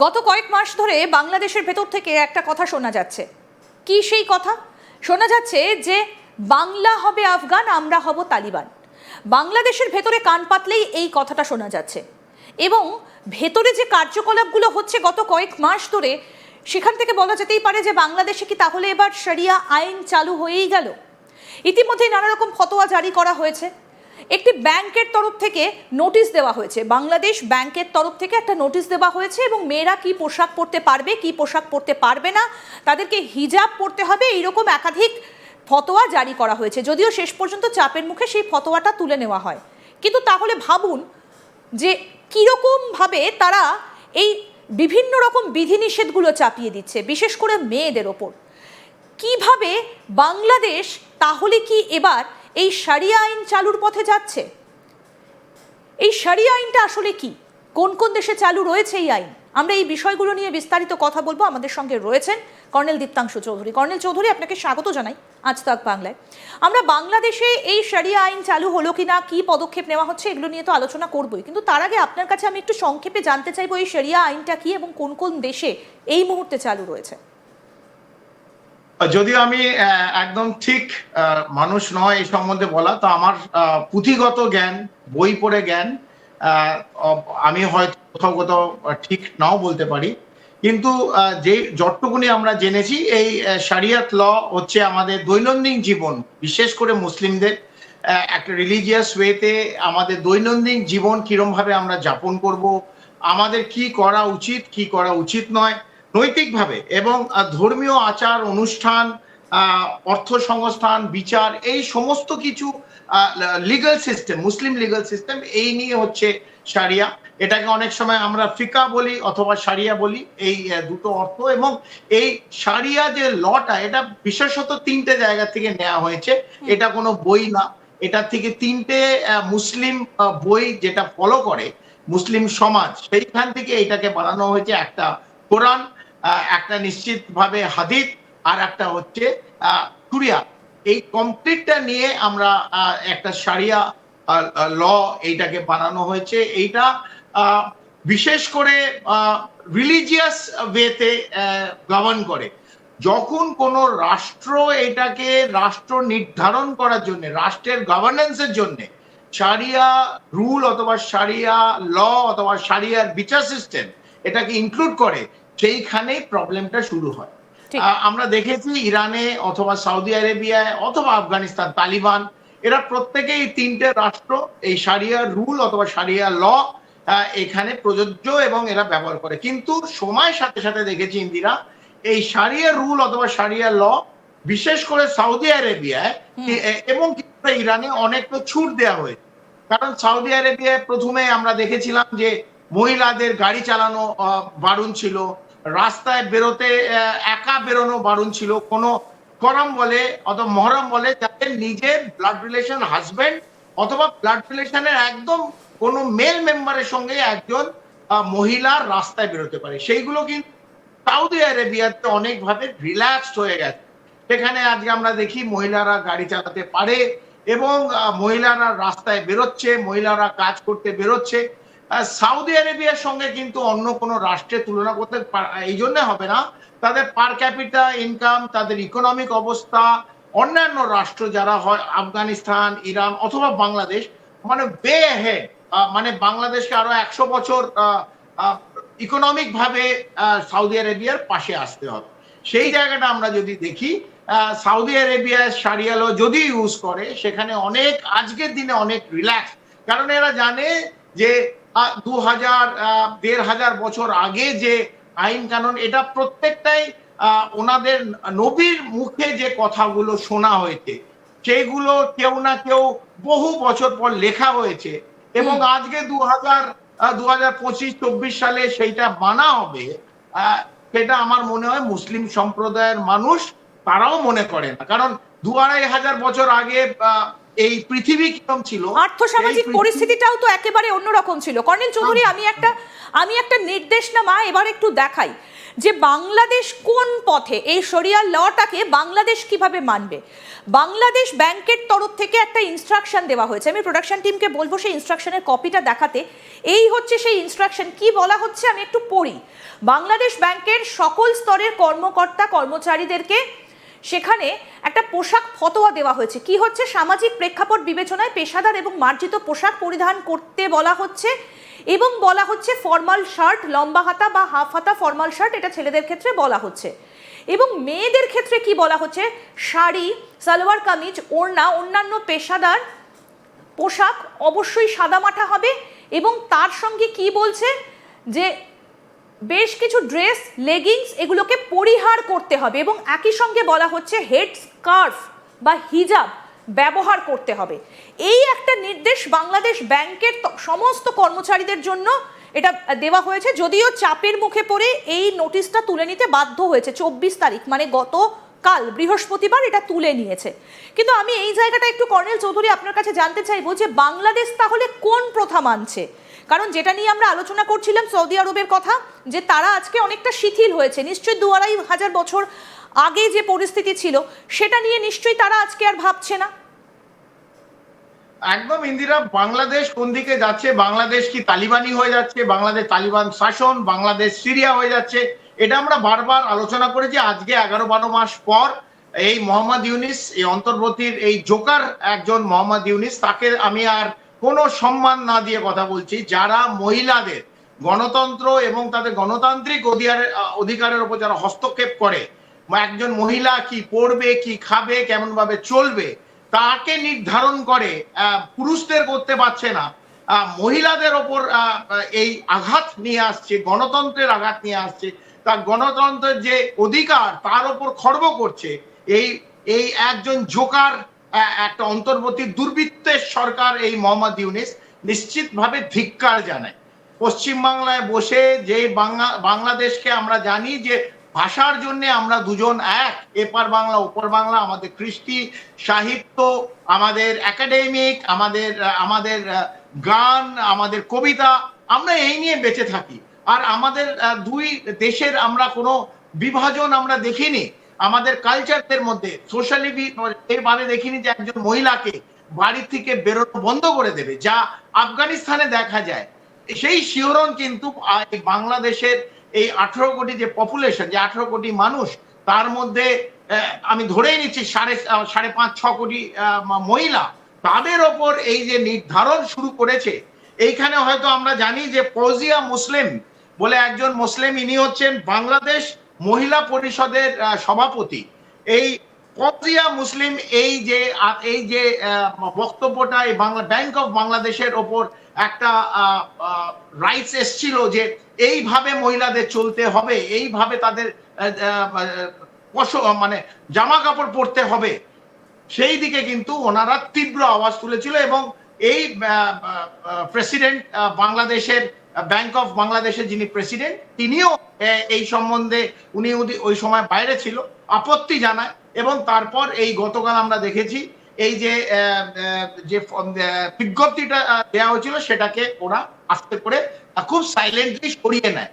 গত কয়েক মাস ধরে বাংলাদেশের ভেতর থেকে একটা কথা শোনা যাচ্ছে। কি সেই কথা? শোনা যাচ্ছে যে, বাংলা হবে আফগান, আমরা হব তালিবান। বাংলাদেশের ভেতরে কান পাতলেই এই কথাটা শোনা যাচ্ছে। এবং ভেতরে যে কার্যকলাপগুলো হচ্ছে গত কয়েক মাস ধরে, সেখান থেকে বলা যেতেই পারে যে, বাংলাদেশে কি তাহলে এবার শরিয়া আইন চালু হয়েই গেল? ইতিমধ্যে নানা রকম ফতোয়া জারি করা হয়েছে। একটি ব্যাংকের তরফ থেকে নোটিশ দেওয়া হয়েছে। বাংলাদেশ ব্যাংকের তরফ থেকে একটা নোটিশ দেওয়া হয়েছে এবং মেয়েরা কি পোশাক পরতে পারবে, কি পোশাক পরতে পারবে না, তাদেরকে হিজাব পরতে হবে, এইরকম একাধিক ফতোয়া জারি করা হয়েছে। যদিও শেষ পর্যন্ত চাপের মুখে সেই ফতোয়াটা তুলে নেওয়া হয়। কিন্তু তাহলে ভাবুন যে কীরকমভাবে তারা এই বিভিন্ন রকম বিধিনিষেধগুলো চাপিয়ে দিচ্ছে, বিশেষ করে মেয়েদের ওপর। কীভাবে বাংলাদেশ তাহলে কি এবার এই সারিয়া আইন চালুর পথে যাচ্ছে। এই সারিয়া আইনটা আসলে কি? কোন কোন দেশে চালু রয়েছে এই আইন? আমরা এই বিষয়গুলো নিয়ে বিস্তারিত কথা বলব। আমাদের সঙ্গে রয়েছেন কর্নেল দীপ্তাংশু চৌধুরী। কর্নেল চৌধুরী, আপনাকে স্বাগত জানাই আজ তাক বাংলায়। আমরা বাংলাদেশে এই সারিয়া আইন চালু হলো কি না কি পদক্ষেপ নেওয়া হচ্ছে, এগুলো নিয়ে তো আলোচনা করবোই। কিন্তু তার আগে আপনার কাছে আমি একটু সংক্ষেপে জানতে চাইব, এই সারিয়া আইনটা কি এবং কোন কোন দেশে এই মুহূর্তে চালু রয়েছে? যদিও আমি একদম ঠিক মানুষ নয় এই সম্বন্ধে বলা, তো আমার পুঁথিগত জ্ঞান, বই পড়ে জ্ঞান আমি হয়তো কোথাও কোথাও ঠিক নাও বলতে পারি। কিন্তু যে যতটুকুনি আমরা জেনেছি, এই শারিয়াত ল হচ্ছে আমাদের দৈনন্দিন জীবন, বিশেষ করে মুসলিমদের একটা রিলিজিয়াস ওয়েতে আমাদের দৈনন্দিন জীবন কিরম ভাবে আমরা যাপন করব, আমাদের কি করা উচিত, কি করা উচিত নয় নৈতিকভাবে এবং ধর্মীয় আচার অনুষ্ঠান আহ, অর্থ সংস্থান বিচার এই সমস্ত কিছু legal system Muslim legal system এই নিয়ে হচ্ছে সারিয়া। এটাকে অনেক সময় আমরা ফিকা বলি অথবা সারিয়া বলি এই দুটো অর্থ এবং এই সারিয়া যে লটা এটা বিশেষত তিনটে জায়গা থেকে নেওয়া হয়েছে। এটা কোনো বই না। এটা থেকে তিনটে মুসলিম বই যেটা ফলো করে মুসলিম সমাজ সেইখান থেকে এটাকে বানানো হয়েছে একটা কোরআন। একটা নিশ্চিতভাবে হাদিদ, আর একটা হচ্ছে কুরিয়া। এই কমপ্লিটটা নিয়ে আমরা একটা সারিয়া ল এইটাকে বানানো হয়েছে। এইটা বিশেষ করে রিলিজিয়াস ওয়েতে গভর্ন করে। যখন কোন রাষ্ট্র এটাকে রাষ্ট্র নির্ধারণ করার জন্য, রাষ্ট্রের গভর্নেন্সের জন্য, সারিয়া রুল অথবা সারিয়া ল অথবা সারিয়ার বিচার সিস্টেম এটাকে ইনক্লুড করে সেইখানেই প্রবলেমটা শুরু হয়। আমরা দেখেছি ইরানে অথবা সৌদি আরেবিয়ায় অথবা আফগানিস্তান তালিবান এরা প্রত্যেকেই তিনটে রাষ্ট্র এই সারিয়া রুল অথবা সারিয়া ল এখানে প্রযোজ্য এবং এরা ব্যবহার করে। কিন্তু সময়ের সাথে সাথে দেখেছি ইন্দিরা এই সারিয়া রুল অথবা সারিয়া ল বিশেষ করে সৌদি আরেবিয়ায় এবং ইরানে অনেকটা ছুট দেওয়া হয়েছে। কারণ সৌদি আরেবিয়ায় প্রথমে আমরা দেখেছিলাম যে মহিলাদের গাড়ি চালানো বারণ ছিল রাস্তায় বেরোতে একা বেরোনো বারণ ছিল। কোনো করম বলে অথবা মহরম বলে যাদের নিজের ব্লাড রিলেশন হাজবেন্ড অথবা ব্লাড রিলেশনের একদম কোনো মেল মেম্বারের সঙ্গে একজন মহিলা রাস্তায় বেরোতে পারে। সেইগুলো কিন্তু সাউদি আরেবিয়াতে অনেকভাবে রিল্যাক্সড হয়ে গেছে। সেখানে আজকে আমরা দেখি মহিলারা গাড়ি চালাতে পারে এবং মহিলারা রাস্তায় বেরোচ্ছে, মহিলারা কাজ করতে বেরোচ্ছে। সৌদি আরেবিয়ার সঙ্গে কিন্তু অন্য কোনো রাষ্ট্রের তুলনা করতে এই জন্য হবে না। তাদের পার ক্যাপিটা ইনকাম তাদের ইকোনমিক অবস্থা অন্যান্য রাষ্ট্র যারা হয় আফগানিস্তান ইরান অথবা বাংলাদেশ মানে বে হেড মানে বাংলাদেশকে আরও একশো বছর ইকোনমিক ভাবে সৌদি আরেবিয়ার পাশে আসতে হবে। সেই জায়গাটা আমরা যদি দেখি আহ, সৌদি আরেবিয়া সারিয়ালো যদি ইউজ করে সেখানে অনেক আজকের দিনে অনেক রিল্যাক্স কারণ এরা জানে যে দু হাজার দেড় হাজার বছর আগে যে আইন কানুন এটা প্রত্যেকটাই ওনাদের নবীর মুখে যে কথাগুলো শোনা হয়েছে সেইগুলো কেউ না কেউ বহু বছর পর লেখা হয়েছে। এবং আজকে দু হাজার দু হাজার পঁচিশ চব্বিশ সালে সেইটা মানা হবে আহ, সেটা আমার মনে হয় মুসলিম সম্প্রদায়ের মানুষ তারাও মনে করে না। কারণ দু আড়াই হাজার বছর আগে আহ, এই পৃথিবী কিরম ছিল? আর্থসামাজিক পরিস্থিতিটাও তো একেবারে অন্যরকম ছিল। কর্নেল চৌধুরী আমি একটা আমি একটা নির্দেশনামা এবার একটু দেখাই। যে বাংলাদেশ কোন পথে এই শরিয়া লটাকে বাংলাদেশ কীভাবে মানবে? বাংলাদেশ ব্যাংকের তরফ থেকে একটা ইনস্ট্রাকশন দেওয়া হয়েছে। আমি প্রোডাকশন টিমকে বলব সেই ইনস্ট্রাকশনের কপিটা দেখাতে। এই হচ্ছে সেই ইনস্ট্রাকশন কি বলা হচ্ছে আমি একটু পড়ি। বাংলাদেশ ব্যাংকের সকল স্তরের কর্মকর্তা কর্মচারীদেরকে সেখানে একটা পোশাক ফতোয়া দেওয়া হয়েছে। কি হচ্ছে? সামাজিক প্রেক্ষাপট বিবেচনায় পেশাদার এবং মার্জিত পোশাক পরিধান করতে বলা হচ্ছে এবং বলা হচ্ছে ফর্মাল শার্ট, লম্বা হাতা বা হাফ হাতা ফর্মাল শার্ট, এটা ছেলেদের ক্ষেত্রে বলা হচ্ছে। এবং মেয়েদের ক্ষেত্রে কি বলা হচ্ছে? শাড়ি, সালোয়ার কামিজ, ওড়না, অন্যান্য পেশাদার পোশাক অবশ্যই সাদামাটা হবে এবং তার সঙ্গে কি বলছে? যে বেশ কিছু ড্রেস লেগিংস এগুলোকে পরিহার করতে হবে এবং একই সঙ্গে বলা হচ্ছে হেড স্কার্ফ বা হিজাব ব্যবহার করতে হবে। এই একটা নির্দেশ বাংলাদেশ ব্যাংকের সমস্ত কর্মচারীদের জন্য এটা দেওয়া হয়েছে। যদিও চাপের মুখে পড়ে এই নোটিশটা তুলে নিতে বাধ্য হয়েছে। চব্বিশ তারিখ মানে গত কাল বৃহস্পতিবার এটা তুলে নিয়েছে। কিন্তু আমি এই জায়গাটা একটু কর্নেল চৌধুরী আপনার কাছে জানতে চাইব যে বাংলাদেশ তাহলে কোন প্রথা মানছে? কারণ যেটা নিয়ে আমরা আলোচনা করছিলাম সৌদি আরবের কথা, যে তারা আজকে অনেকটা শিথিল হয়েছে। নিশ্চয়ই দু আড়াই হাজার বছর আগে যে পরিস্থিতি ছিল, সেটা নিয়ে নিশ্চয়ই তারা আজকে আর ভাবছে না? একদম ইন্দিরা, বাংলাদেশ কোন দিকে যাচ্ছে? বাংলাদেশ কি তালিবানি হয়ে যাচ্ছে? বাংলাদেশ তালিবান শাসন? বাংলাদেশ সিরিয়া হয়ে যাচ্ছে? এটা আমরা বারবার আলোচনা করেছি আজকে এগারো বারো মাস পর। এই মোহাম্মদ ইউনিস, এই অন্তর্বর্তীর এই জোকার একজন মোহাম্মদ ইউনিস, তাকে আমি আর কোনো সম্মান না দিয়ে কথা বলছি, যারা মহিলাদের গণতন্ত্র এবং তাদের গণতান্ত্রিক অধিকারের অধিকারের উপর যারা হস্তক্ষেপ করে একজন মহিলা কি পড়বে, কি খাবে কেমন ভাবে চলবে, তাকে নির্ধারণ করে পুরুষদের করতে পারছে না মহিলাদের ওপর এই আঘাত নিয়ে আসছে, গণতন্ত্রের আঘাত নিয়ে আসছে তার গণতন্ত্রের যে অধিকার তার ওপর খর্ব করছে, এই এই একজন জোকার একটা অন্তর্বর্তী দুর্বৃত্তের সরকার এই মোহাম্মদ ইউনিস নিশ্চিতভাবে ধিক্কার জানায়। পশ্চিমবাংলায় বসে যে বাংলা, বাংলাদেশকে আমরা জানি যে ভাষার জন্য আমরা দুজন এক, এপার বাংলা, ওপর বাংলা, আমাদের কৃষ্টি সাহিত্য, আমাদের একাডেমিক আমাদের আমাদের গান, আমাদের কবিতা, আমরা এই নিয়ে বেঁচে থাকি। আর আমাদের দুই দেশের আমরা কোনো বিভাজন আমরা দেখিনি। আমাদের কালচারদের মধ্যে সোশ্যালি এভাবে দেখিনি যে একজন মহিলাকে বাড়ি থেকে বেরোনো বন্ধ করে দেবে, যা আফগানিস্তানে দেখা যায়। সেই শিহরণ কিন্তু বাংলাদেশের এই আঠারো কোটি যে পপুলেশন যে আঠারো কোটি মানুষ, তার মধ্যে আমি ধরেই নিচ্ছি সাড়ে সাড়ে পাঁচ, ছ কোটি মহিলা, তাদের ওপর এই যে নির্ধারণ শুরু করেছে, এইখানে হয়তো আমরা জানি যে ফৌজিয়া মুসলিম বলে একজন মুসলিম ইনি হচ্ছেন বাংলাদেশ মহিলা পরিষদের সভাপতি। এই ফৌজিয়া মুসলিম এই যে এই যে বক্তব্যটা এই বাংলা ব্যাংক অফ বাংলাদেশের ওপর একটা রাইটস এসছিল যে এইভাবে মহিলাদের চলতে হবে, এইভাবে তাদের মানে জামা কাপড় পরতে হবে। সেই দিকে কিন্তু ওনারা তীব্র আওয়াজ তুলেছিল এবং এই প্রেসিডেন্ট বাংলাদেশের ব্যাংক অফ বাংলাদেশের যিনি প্রেসিডেন্ট তিনিও এই সম্বন্ধে উনি ওই সময় বাইরে ছিল, আপত্তি জানায় এবং তারপর এই গতকাল আমরা দেখেছি, এই যে যে বিজ্ঞপ্তিটা দেওয়া হয়েছিল, সেটাকে ওরা আস্তে করে খুব সাইলেন্টলি সরিয়ে নেয়।